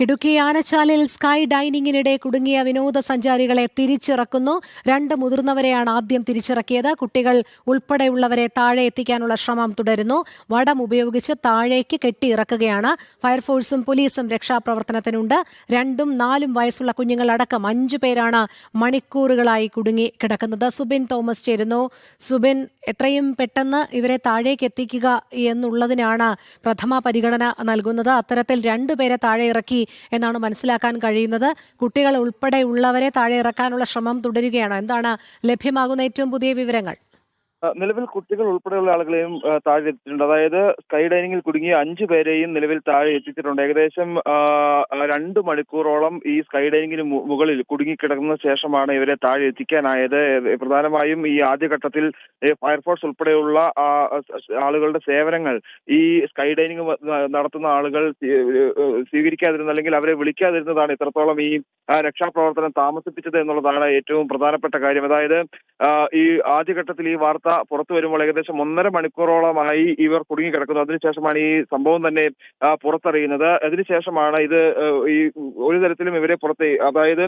Idukki ആനച്ചാലിൽ sky ഡൈനിങ്ങിനിടെ കുടുങ്ങിയ വിനോദസഞ്ചാരികളെ തിരിച്ചിറക്കുന്നു. രണ്ട് മുതിർന്നവരെയാണ് ആദ്യം തിരിച്ചിറക്കിയത്. കുട്ടികൾ ഉൾപ്പെടെയുള്ളവരെ താഴെ എത്തിക്കാനുള്ള ശ്രമം തുടരുന്നു. വടം ഉപയോഗിച്ച് താഴേക്ക് കെട്ടിയിറക്കുകയാണ്. ഫയർഫോഴ്സും പോലീസും രക്ഷാപ്രവർത്തനത്തിനുണ്ട്. രണ്ടും നാലും വയസ്സുള്ള കുഞ്ഞുങ്ങളടക്കം അഞ്ചു പേരാണ് മണിക്കൂറുകളായി കുടുങ്ങി കിടക്കുന്നത്. സുബിൻ തോമസ് ചേരുന്നു. സുബിൻ എത്രയും പെട്ടെന്ന് ഇവരെ താഴേക്ക് എത്തിക്കുക എന്നുള്ളതിനാണ് പ്രഥമ പരിഗണന നൽകുന്നത്. അത്തരത്തിൽ രണ്ടുപേരെ താഴെ ഇറക്കി എന്നാണ് മനസ്സിലാക്കാൻ കഴിയുന്നത്. കുട്ടികൾ ഉൾപ്പെടെ ഉള്ളവരെ താഴെ ഇറക്കാനുള്ള ശ്രമം തുടരുകയാണ്. എന്താണ് ലഭ്യമാകുന്ന ഏറ്റവും പുതിയ വിവരങ്ങൾ? നിലവിൽ കുട്ടികൾ ഉൾപ്പെടെയുള്ള ആളുകളെയും താഴെ എത്തിച്ചിട്ടുണ്ട് അതായത് സ്കൈ ഡൈനിങ്ങിൽ കുടുങ്ങിയ അഞ്ചു പേരെയും നിലവിൽ താഴെ എത്തിച്ചിട്ടുണ്ട് ഏകദേശം രണ്ട് മണിക്കൂറോളം ഈ സ്കൈ ഡൈനിങ്ങിന് മുകളിൽ കുടുങ്ങിക്കിടക്കുന്ന ശേഷമാണ് ഇവരെ താഴെ എത്തിക്കാനായത്. പ്രധാനമായും ഈ ആദ്യഘട്ടത്തിൽ ഫയർഫോഴ്സ് ഉൾപ്പെടെയുള്ള ആളുകളുടെ സേവനങ്ങൾ ഈ സ്കൈ ഡൈനിങ് നടത്തുന്ന ആളുകൾ സ്വീ- സ്വീകരിക്കാതിരുന്ന അല്ലെങ്കിൽ അവരെ വിളിക്കാതിരുന്നതാണ് ഇത്രത്തോളം ഈ രക്ഷാപ്രവർത്തനം താമസിപ്പിച്ചത് എന്നുള്ളതാണ് ഏറ്റവും പ്രധാനപ്പെട്ട കാര്യം. അതായത് ഈ ആദ്യഘട്ടത്തിൽ ഈ വാർത്ത പുറത്തു വരുമ്പോൾ ഏകദേശം ഒന്നര മണിക്കൂറോളമായി ഇവർ കുടുങ്ങിക്കിടക്കുന്നു. അതിനുശേഷമാണ് ഈ സംഭവം തന്നെ പുറത്തറിയുന്നത്. അതിനുശേഷമാണ് ഇത് ഈ ഒരു തരത്തിലും ഇവരെ പുറത്ത് അതായത്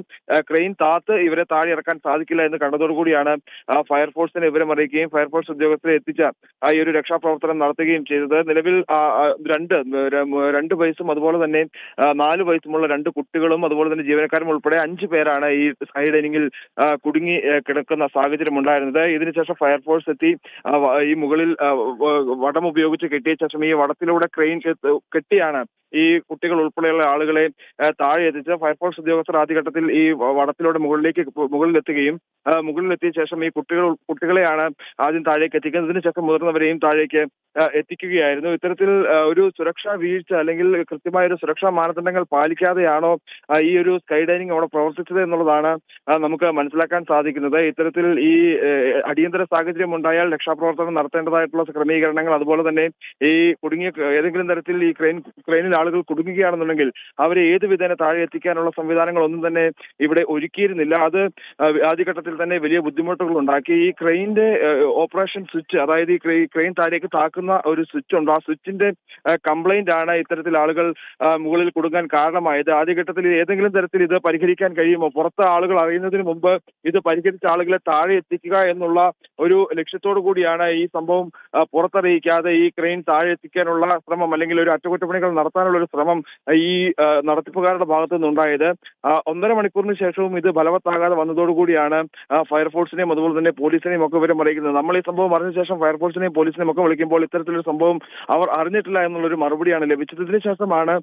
ക്രെയിൻ താത്ത് ഇവരെ താഴെ ഇറക്കാൻ സാധിക്കില്ല എന്ന് കണ്ടതോടുകൂടിയാണ് ഫയർഫോഴ്സിനെ വിവരം അറിയിക്കുകയും ഫയർഫോഴ്സ് ഉദ്യോഗസ്ഥരെ എത്തിച്ച ഈ ഒരു രക്ഷാപ്രവർത്തനം നടത്തുകയും ചെയ്തത്. നിലവിൽ രണ്ട് രണ്ട് വയസ്സും അതുപോലെ തന്നെ നാല് വയസ്സുമുള്ള രണ്ട് കുട്ടികളും അതുപോലെ തന്നെ ജീവനക്കാരും ഉൾപ്പെടെ അഞ്ച് പേരാണ് ഈ സ്കൈ കുടുങ്ങി കിടക്കുന്ന സാഹചര്യം ഉണ്ടായിരുന്നത്. ഇതിനുശേഷം ഫയർഫോഴ്സ് വ- ഈ മുകളിൽ വടം ഉപയോഗിച്ച് കെട്ടിയ ശേഷം ഈ വടത്തിലൂടെ ക്രെയിൻ കെട്ടിയാണ് ഈ കുട്ടികൾ ഉൾപ്പെടെയുള്ള ആളുകളെ താഴെ എത്തിച്ച് ഫയർഫോഴ്സ് ഉദ്യോഗസ്ഥർ ആദ്യഘട്ടത്തിൽ ഈ വടത്തിലൂടെ മുകളിലേക്ക് മുകളിലെത്തുകയും മുകളിലെത്തിയ ശേഷം ഈ കുട്ടികൾ കുട്ടികളെയാണ് ആദ്യം താഴേക്ക് എത്തിക്കുന്നത്. ഇതിനുശേഷം മുതിർന്നവരെയും താഴേക്ക് എത്തിക്കുകയായിരുന്നു. ഇത്തരത്തിൽ ഒരു സുരക്ഷാ വീഴ്ച അല്ലെങ്കിൽ കൃത്യമായ ഒരു സുരക്ഷാ മാനദണ്ഡങ്ങൾ പാലിക്കാതെയാണോ ഈ ഒരു സ്കൈ ഡൈനിങ് അവിടെ പ്രവർത്തിച്ചത് എന്നുള്ളതാണ് നമുക്ക് മനസ്സിലാക്കാൻ സാധിക്കുന്നത്. ഇത്തരത്തിൽ ഈ അടിയന്തര സാഹചര്യം ഉണ്ടായാൽ രക്ഷാപ്രവർത്തനം നടത്തേണ്ടതായിട്ടുള്ള ക്രമീകരണങ്ങൾ അതുപോലെ തന്നെ ഈ കുടുങ്ങിയ ഏതെങ്കിലും തരത്തിൽ ഈ ക്രെയിൻ ക്രെയിനിൽ ആളുകൾ കുടുങ്ങുകയാണെന്നുണ്ടെങ്കിൽ അവരെ ഏത് വിധേന താഴെ എത്തിക്കാനുള്ള സംവിധാനങ്ങൾ ഒന്നും തന്നെ ഇവിടെ ഒരുക്കിയിരുന്നില്ല. അത് ആദ്യഘട്ടത്തിൽ തന്നെ വലിയ ബുദ്ധിമുട്ടുകൾ ഉണ്ടാക്കി. ഈ ക്രെയിനിന്റെ ഓപ്പറേഷൻ സ്വിച്ച് അതായത് ഈ ക്രെയിൻ താഴേക്ക് താക്കുന്ന ഒരു സ്വിച്ച് ഉണ്ട്. ആ സ്വിച്ചിന്റെ കംപ്ലൈന്റ് ആണ് ഇത്തരത്തിൽ ആളുകൾ മുകളിൽ കുടുങ്ങാൻ കാരണമായത്. ആദ്യഘട്ടത്തിൽ ഏതെങ്കിലും തരത്തിൽ ഇത് പരിഹരിക്കാൻ കഴിയുമോ? പുറത്ത് ആളുകൾ അറിയുന്നതിന് മുമ്പ് ഇത് പരിഹരിച്ച ആളുകളെ താഴെ എത്തിക്കുക എന്നുള്ള ഒരു ലക്ഷ്യത്തോടു കൂടിയാണ് ഈ സംഭവം പുറത്തറിയിക്കാതെ ഈ ക്രെയിൻ താഴെ എത്തിക്കാനുള്ള ശ്രമം അല്ലെങ്കിൽ ഒരു അറ്റകുറ്റപ്പണികൾ നടത്താനുള്ള ഒരു ശ്രമം ഈ നടത്തിപ്പുകാരുടെ ഭാഗത്തു നിന്നുണ്ടായത്. ഒന്നര മണിക്കൂറിന് ശേഷവും ഇത് ഫലവത്താകാതെ വന്നതോടുകൂടിയാണ് ഫയർഫോഴ്സിനെയും അതുപോലെ തന്നെ പോലീസിനെയും ഒക്കെ വിവരം അറിയിക്കുന്നത് നമ്മൾ ഈ സംഭവം അറിഞ്ഞ ശേഷം ഫയർഫോഴ്സിനെയും പോലീസിനെയും ഒക്കെ വിളിക്കുമ്പോൾ ഇത്തരത്തിലൊരു സംഭവം അവർ അറിഞ്ഞിട്ടില്ല എന്നുള്ളൊരു മറുപടിയാണ് ലഭിച്ചത്. ഇതിനുശേഷമാണ്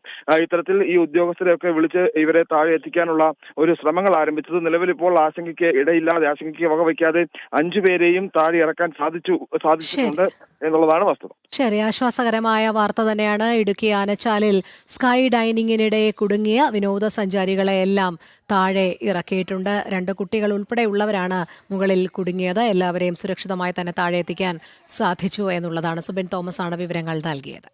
ഇത്തരത്തിൽ ഈ ഉദ്യോഗസ്ഥരെയൊക്കെ വിളിച്ച് ഇവരെ താഴെ എത്തിക്കാനുള്ള ഒരു ശ്രമങ്ങൾ ആരംഭിച്ചത്. നിലവിൽ ഇപ്പോൾ ആശങ്കയ്ക്ക് ഇടയില്ലാതെ ആശങ്കയ്ക്ക് വകവയ്ക്കാതെ അഞ്ചു പേരെയും താഴെ ഇറക്കാൻ സാധിച്ചു സാധിച്ചിട്ടുണ്ട്. എന്നുള്ളതാണ് വസ്തുത. ശരി ആശ്വാസകരമായ വാർത്ത തന്നെയാണ് ഇടുക്കി ആനച്ചാലിൽ സ്കൈ ഡൈനിങ്ങിനിടെ കുടുങ്ങിയ വിനോദസഞ്ചാരികളെ എല്ലാം താഴെ ഇറക്കിയിട്ടുണ്ട്. രണ്ട് കുട്ടികൾ ഉൾപ്പെടെയുള്ളവരാണ് മുകളിൽ കുടുങ്ങിയത്. എല്ലാവരെയും സുരക്ഷിതമായി തന്നെ താഴെ എത്തിക്കാൻ സാധിച്ചു എന്നുള്ളതാണ് സുബിൻ തോമസ് ആണ് വിവരങ്ങൾ നൽകിയത്.